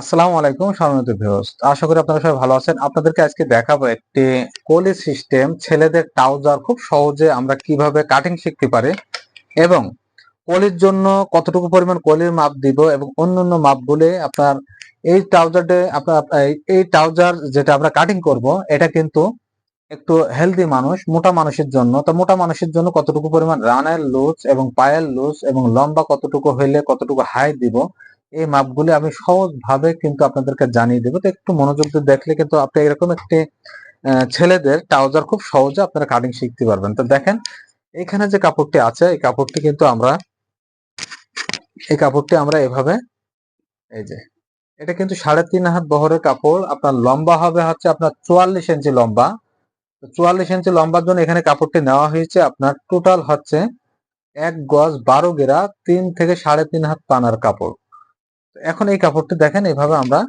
আসসালামু আলাইকুম, সম্মানিত ভিউয়ার্স আশা করি আপনারা সবাই ভালো আছেন। আপনাদেরকে আজকে দেখাবো একটি কোলি সিস্টেম ছেলেদের ট্রাউজার খুব সহজে আমরা কীভাবে কাটিং শিখতে পারি এবং কলির জন্য কতটুকু পরিমাণ কলির মাপ দিব এবং অন্যান্য মাপগুলি আপনার এই ট্রাউজারটে আপনার, এই- এই ট্রাউজার যেটা আমরা কাটিং করব, এটা কিন্তু একটু হেলদি মানুষ, মোটা মানুষের জন্য। তো মোটা মানুষের জন্য কতটুকু পরিমাণ রানের লুজ এবং পায়ের লুজ এবং লম্বা কতটুকু হইলে কতটুকু হাই দিব এই মাপগুলি আমি সহজ ভাবে কিন্তু আপনাদেরকে জানিয়ে দেবো। তো একটু মনোযোগ দিয়ে দেখলে কিন্তু আপনি এরকম একটি ছেলেদের ট্রাউজার খুব সহজে আপনারা কাটিং শিখতে পারবেন। তো দেখেন, এখানে যে কাপড়টি আছে, এই কাপড়টি কিন্তু আমরা, এই কাপড়টি আমরা এভাবে, এই যে, এটা কিন্তু সাড়ে তিন হাত বহরের কাপড়। আপনার লম্বা হবে হচ্ছে আপনার চুয়াল্লিশ ইঞ্চি লম্বা। চুয়াল্লিশ ইঞ্চি লম্বার জন্য এখানে কাপড়টি নেওয়া হয়েছে। আপনার টোটাল হচ্ছে এক গজ বারো গেরা তিন থেকে সাড়ে তিন হাত পানার কাপড়। এখন এই কাপড়টি দেখেন, এভাবে আমরা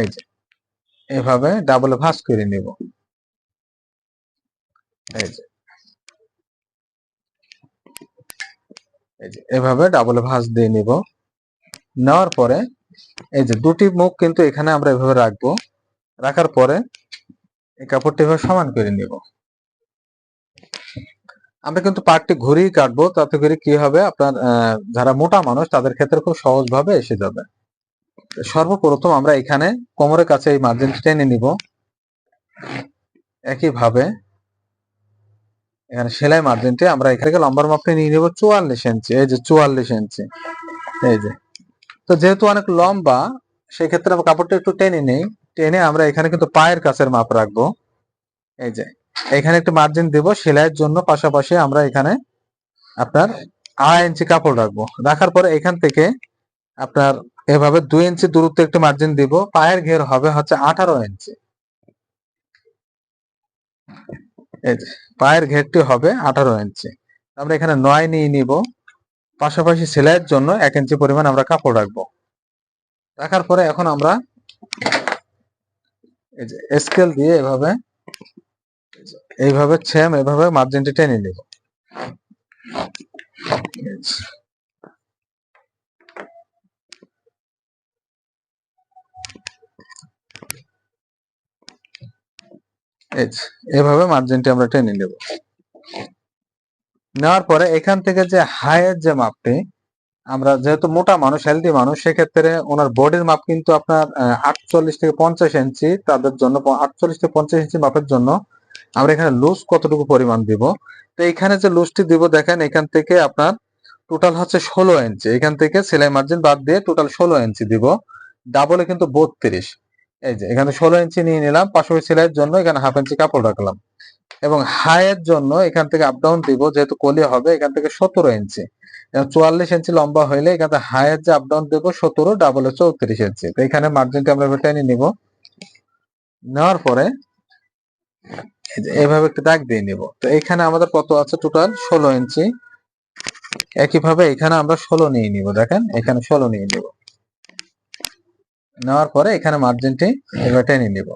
এই যে, এভাবে ডাবল ভাঁজ করে নিব। এই যে এভাবে ডাবল ভাঁজ দিয়ে নিব। নেওয়ার পরে এই যে দুটি মুখ কিন্তু এখানে আমরা এভাবে রাখব। রাখার পরে এই কাপড়টি এভাবে সমান করে নিব। আমরা কিন্তু পার্টটি ঘুরিয়ে কাটবো। তাতে করে কি হবে? আপনার যারা মোটা মানুষ, তাদের ক্ষেত্রে খুব সহজ ভাবে এসে যাবে। সর্বপ্রথম আমরা এখানে কোমরের কাছে এই মার্জিনটি টেনে নিব। একইভাবে এখানে সেলাই মার্জিনটি আমরা এখানে লম্বার মাপটি নিয়ে নিব চুয়াল্লিশ ইঞ্চি এই যে চুয়াল্লিশ ইঞ্চি এই যে। তো যেহেতু অনেক লম্বা, সেক্ষেত্রে আমরা কাপড়টা একটু টেনে নেই। টেনে আমরা এখানে কিন্তু পায়ের কাছের মাপ রাখব। এই যে। এখানে একটা মার্জিন দেব, সেলাইয়ের জন্য পাশাপাশি আমরা এখানে আপনার আড়াই ইঞ্চি কাপড় রাখব। রাখার পরে এখান থেকে আপনার এভাবে দুই ইঞ্চি দূরত্বে একটু মার্জিন দিব। পায়ের ঘের হবে হচ্ছে আঠারো ইঞ্চি। পায়ের ঘেরটি হবে আঠারো ইঞ্চি। আমরা এখানে নয় নিয়ে নিব। পাশাপাশি সেলাইয়ের জন্য এক ইঞ্চি পরিমাণ আমরা কাপড় রাখব। রাখার পরে এখন আমরা স্কেল দিয়ে এভাবে এইভাবে সেম এভাবে মার্জিনটি টেনে নিব। এভাবে মার্জিনটি আমরা টেনে নেব। নেওয়ার পরে এখান থেকে যে হাইয়ের যে মাপটি, আমরা যেহেতু মোটা মানুষ হেলদি মানুষ, সেক্ষেত্রে ওনার বডির মাপ কিন্তু আপনার আটচল্লিশ থেকে পঞ্চাশ ইঞ্চি তাদের জন্য আটচল্লিশ থেকে পঞ্চাশ ইঞ্চি মাপের জন্য আমরা এখানে লুজ কতটুকু পরিমাণ দিব? তো এখানে যে লুজটি দিব, দেখেন এখান থেকে আপনার টোটাল হচ্ছে ষোলো ইঞ্চি এখান থেকে সেলাই মার্জিন বাদ দিয়ে টোটাল ষোলো ইঞ্চি দিব। ডাবলে কিন্তু বত্রিশ। এই যে, এখানে ষোলো ইঞ্চি নিয়ে নিলাম, পাশাপাশি সেলাইয়ের জন্য এখানে হাফ ইঞ্চি কাপড় রাখলাম। এবং হাইয়ের জন্য এখান থেকে আপ ডাউন দিব, যেহেতু কলি হবে, এখান থেকে সতেরো ইঞ্চি চুয়াল্লিশ ইঞ্চি লম্বা হইলে এখান থেকে হাইয়ের যে আপ ডাউন দেবো, সতেরো ডাবলে চৌত্রিশ ইঞ্চি তো এখানে মার্জিনটা আমরা টেনে নিব। নেওয়ার পরে এভাবে একটা দাগ দিয়ে নিব। তো এখানে আমাদের কত আছে টোটাল ষোলো ইঞ্চি। একইভাবে এখানে আমরা ষোলো নিয়ে নিব, দেখেন? এখানে ষোলো নিয়ে নিব। নেওয়ার পরে এখানে মার্জিনটি এবার টেনে নিব।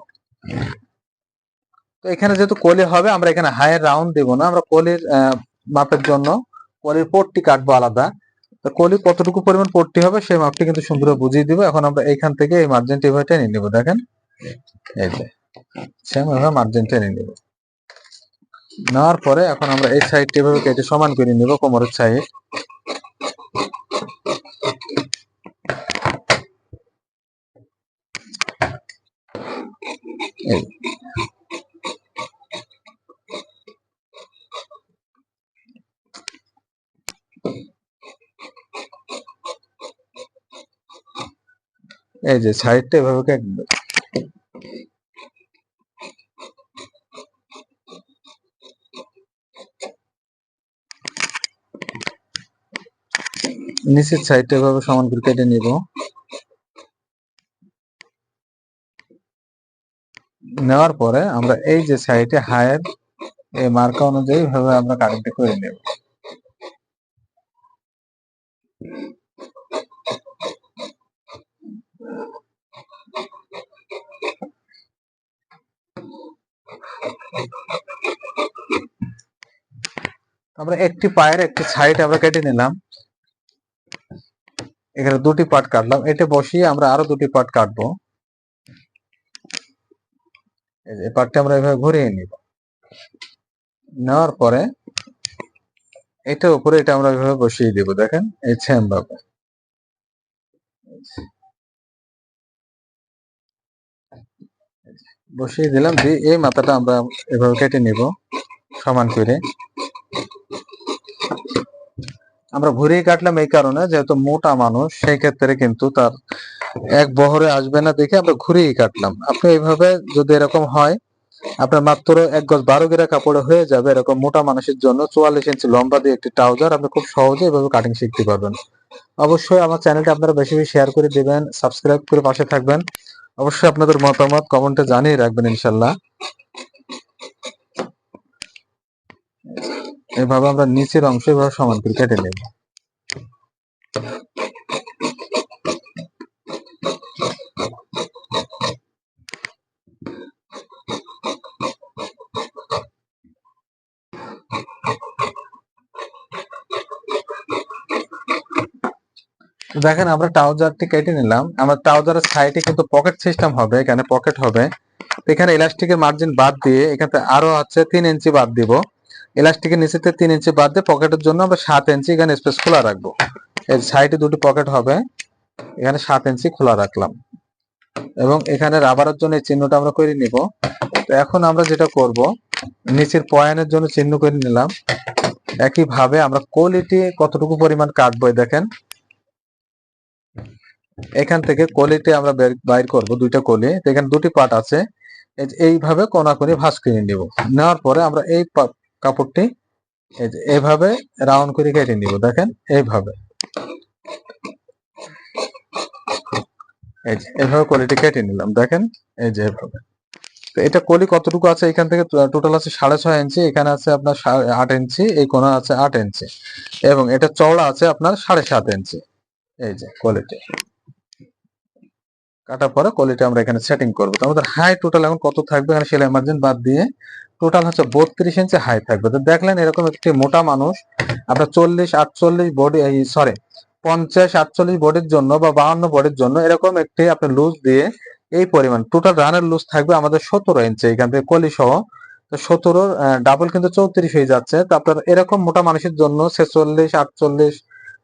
তো এখানে যেহেতু কলি হবে, আমরা এখানে হায়ার রাউন্ড দিব না। আমরা কলির মাপের জন্য কলির পট্টি কাটবো আলাদা। তো কলি কতটুকু পরিমাণ পট্টি হবে, সেই মাপটি কিন্তু সুন্দর বুঝিয়ে দিব। এখন আমরা এখান থেকে এই মার্জিনটি এভাবে টেনে নিব, দেখেন? এই যে সেম এভাবে মার্জিন টেনে নিব। নেওয়ার পরে এখন আমরা এই সাইডটি এভাবে কেটে সমান করে নিব কোমরের সাইড এই। যে সাইডটা এভাবে কাটবে নিচের সাইডটা এভাবে সমান করে কেটে নিব। নেওয়ার পরে আমরা এই যে সাইডে হায়ের এই মার্কা অনুযায়ী ভাবে আমরা কাটিংটা করে নেব। আমরা একটি পায়ের একটি সাইড আমরা কেটে নিলাম। এখানে দুটি পার্ট কাটলাম। এটা বসিয়ে আমরা আরও দুটি পার্ট কাটবো। এই পার্টটা আমরা এভাবে ঘুরিয়ে নিব। নেওয়ার পরে এটার উপরে এটা আমরা এভাবে বসিয়ে দিব, দেখেন, এই সেম ভাবে বসিয়ে দিলাম, দিয়ে এই মাথাটা আমরা এভাবে কেটে নিব, সমান করে। আমরা ঘুরিয়ে কাটলাম এই কারণে, যেহেতু মোটা মানুষ, সেই ক্ষেত্রে কিন্তু তার এক বহরে আসবে না দেখে আমরা ঘুরিয়ে কাটলাম। আপনি এইভাবে যদি এরকম হয়, আপনার মাত্র এক গজ বারো গেরা কাপড়ে হয়ে যাবে এরকম মোটা মানুষের জন্য চুয়াল্লিশ ইঞ্চি লম্বা দিয়ে একটি ট্রাউজার, আপনি খুব সহজে এভাবে কাটিং শিখতে পারবেন। অবশ্যই আমার চ্যানেলটা আপনারা বেশি বেশি শেয়ার করে দিবেন সাবস্ক্রাইব করে পাশে থাকবেন। অবশ্যই আপনাদের মতামত কমেন্টে জানিয়ে রাখবেন ইনশাল্লাহ। এভাবে আমরা নিচের অংশ এভাবে সমান করে কেটে নেব। দেখেন, আমরা ট্রাউজারটি কেটে নিলাম। আমরা ট্রাউজারের সাইডে কিন্তু পকেট সিস্টেম হবে, এখানে পকেট হবে। এখানে ইলাস্টিকের মার্জিন বাদ দিয়ে এখানে আরও আছে তিন ইঞ্চি বাদ দিব। ইলাস্টিকের নিচেতে তিন ইঞ্চি বাদ দিয়ে পকেটের জন্য আমরা সাত ইঞ্চি এখানে স্পেস খোলা রাখব। এর সাইডে দুটি পকেট হবে, এখানে সাত ইঞ্চি খোলা রাখলাম। এবং এখানে রাবারের জন্য চিহ্নটা আমরা করে নিব। তো এখন আমরা যেটা করব, নিচের পয়েন্টের জন্য চিহ্ন করে নিলাম। একইভাবে আমরা কোয়ালিটি কতটুকু পরিমাণ কাটবো দেখেন। এখান থেকে কোয়ালিটি আমরা বাইর করব দুইটা কলি এখানে দুটি পার্ট আছে। এইভাবে কোনা করে ভাঁজ কিনে নিব। নেওয়ার পরে আমরা এই কাপড়টি এভাবে রাউন্ড করে কেটে নিব, দেখেন এইভাবে এই যে এইভাবে কলিটি কেটে নিলাম, দেখেন, এই যে এইভাবে তো এটা কলি কতটুকু আছে? এখান থেকে টোটাল আছে সাড়ে ছয় ইঞ্চি, এখানে আছে আপনার আট ইঞ্চি, এই কোনা আছে আট ইঞ্চি এবং এটা চওড়া আছে আপনার সাড়ে সাত ইঞ্চি। এই যে কোয়ালিটি। কাটার পরে কোয়ালিটি আমরা এখানে সেটিং করব। তো আমাদের হাই টোটাল এখন কত থাকবে? এখানে সেলাই মার্জিন বাদ দিয়ে টোটাল হচ্ছে বত্রিশ ইঞ্চি হাই থাকবে। তো দেখলেন এরকম একটি মোটা মানুষ আপনার চল্লিশ, আটচল্লিশ বডি সরি পঞ্চাশ, আটচল্লিশ বডির জন্য বা বাহান্ন বডির জন্য এরকম একটি আপনি লুজ দিয়ে এই পরিমাণ টোটাল রানের লুজ থাকবে আমাদের সতেরো ইঞ্চি এখান থেকে কলি সহ। তো সতেরোর ডাবল কিন্তু চৌত্রিশ হয়ে যাচ্ছে। তো আপনার এরকম মোটা মানুষের জন্য ছেচল্লিশ, আটচল্লিশ,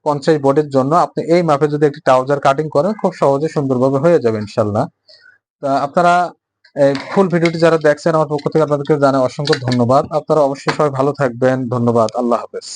পঞ্চাশ বডির জন্য আপনি এই মাপে যদি একটি ট্রাউজার কাটিং করেন, খুব সহজে সুন্দরভাবে হয়ে যাবে ইনশাল্লাহ। তা আপনারা ফুল ভিডিওটি যারা দেখছেন আমার পক্ষ থেকে আপনাদেরকে জানাই অসংখ্য ধন্যবাদ। আপনারা অবশ্যই সবাই ভালো থাকবেন। ধন্যবাদ। আল্লাহ হাফেজ।